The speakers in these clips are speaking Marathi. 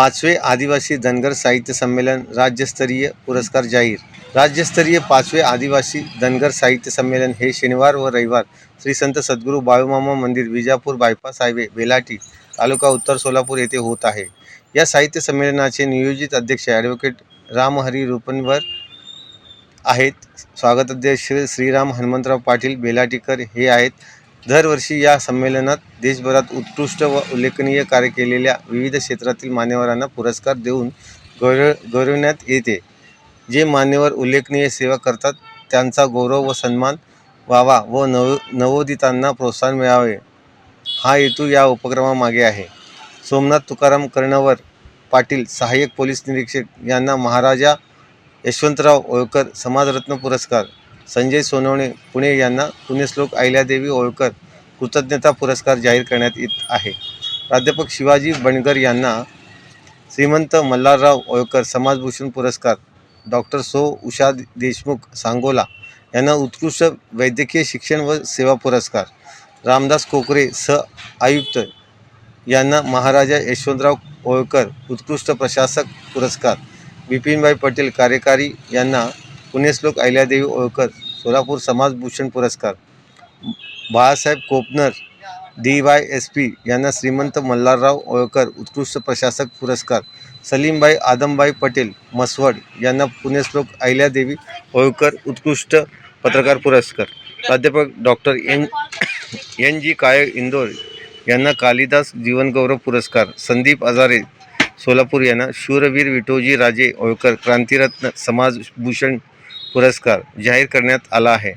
पाचवे आदिवासी धनगर साहित्य संमेलन राज्यस्तरीय पुरस्कार जाहीर. राज्यस्तरीय पाचवे आदिवासी धनगर साहित्य संमेलन हे शनिवार व रविवार श्री संत सद्गुरू बाळूमामा मंदिर विजापूर बायपास हायवे बेलाटी तालुका उत्तर सोलापूर येथे होत आहे. या साहित्य संमेलनाचे नियोजित अध्यक्ष ॲडव्होकेट रामहरी रुपनवर आहेत. स्वागताध्यक्ष श्रीराम हनुमंतराव पाटील बेलाटीकर हे आहेत. दरवर्षी या संमेलनात देशभरात उत्कृष्ट व उल्लेखनीय कार्य केलेल्या विविध क्षेत्रातील मान्यवरांना पुरस्कार देऊन गौरव गौरवण्यात येते. जे मान्यवर उल्लेखनीय सेवा करतात त्यांचा गौरव व सन्मान व्हावा व नव नवोदितांना प्रोत्साहन मिळावे. हा हेतू या उपक्रमामागे आहे. सोमनाथ तुकाराम कर्णवर पाटील सहाय्यक पोलीस निरीक्षक यांना महाराजा यशवंतराव होळकर समाजरत्न पुरस्कार संजय सोनवणे पुणे यांना पुण्यश्लोक अहिल्यादेवी होळकर कृतज्ञता पुरस्कार जाहीर करण्यात येत आहे. प्राध्यापक शिवाजी बणगर यांना श्रीमंत मल्हारराव होळकर समाजभूषण पुरस्कार डॉक्टर सो उषा देशमुख सांगोला यांना उत्कृष्ट वैद्यकीय शिक्षण व सेवा पुरस्कार रामदास कोकरे स आयुक्त यांना महाराजा यशवंतराव होळकर उत्कृष्ट प्रशासक पुरस्कार बिपिनभाई पटेल कार्यकारी यांना पुण्यश्लोक अहिल्यादेवी होळकर सोलापूर समाजभूषण पुरस्कार. Balasaheb Kopnar, D Y S P यांना श्रीमंत मल्हारराव होळकर उत्कृष्ट प्रशासक पुरस्कार. सलीमबाई आदमबाई पटेल मसवड यांना पुण्यश्लोक अहिल्यादेवी होळकर उत्कृष्ट पत्रकार पुरस्कार. प्राध्यापक doctor N N G Kale Indore यांना कालिदास जीवनगौरव पुरस्कार. संदीप आजारे सोलापूर यांना शूरवीर विठोजी राजे होळकर क्रांतिरत्न समाजभूषण पुरस्कार जाहीर करण्यात आला आहे.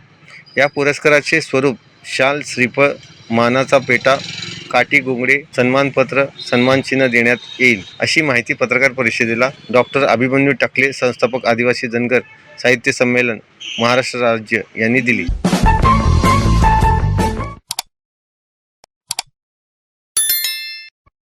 या पुरस्काराचे स्वरूप शाल श्रीफळ मानाचा पेटा काठी घोंगडे सन्मानपत्र सन्मानचिन्ह देण्यात येईल अशी माहिती पत्रकार परिषदेला डॉक्टर अभिमन्यू टकले संस्थापक आदिवासी धनगर साहित्य संमेलन महाराष्ट्र राज्य यांनी दिली.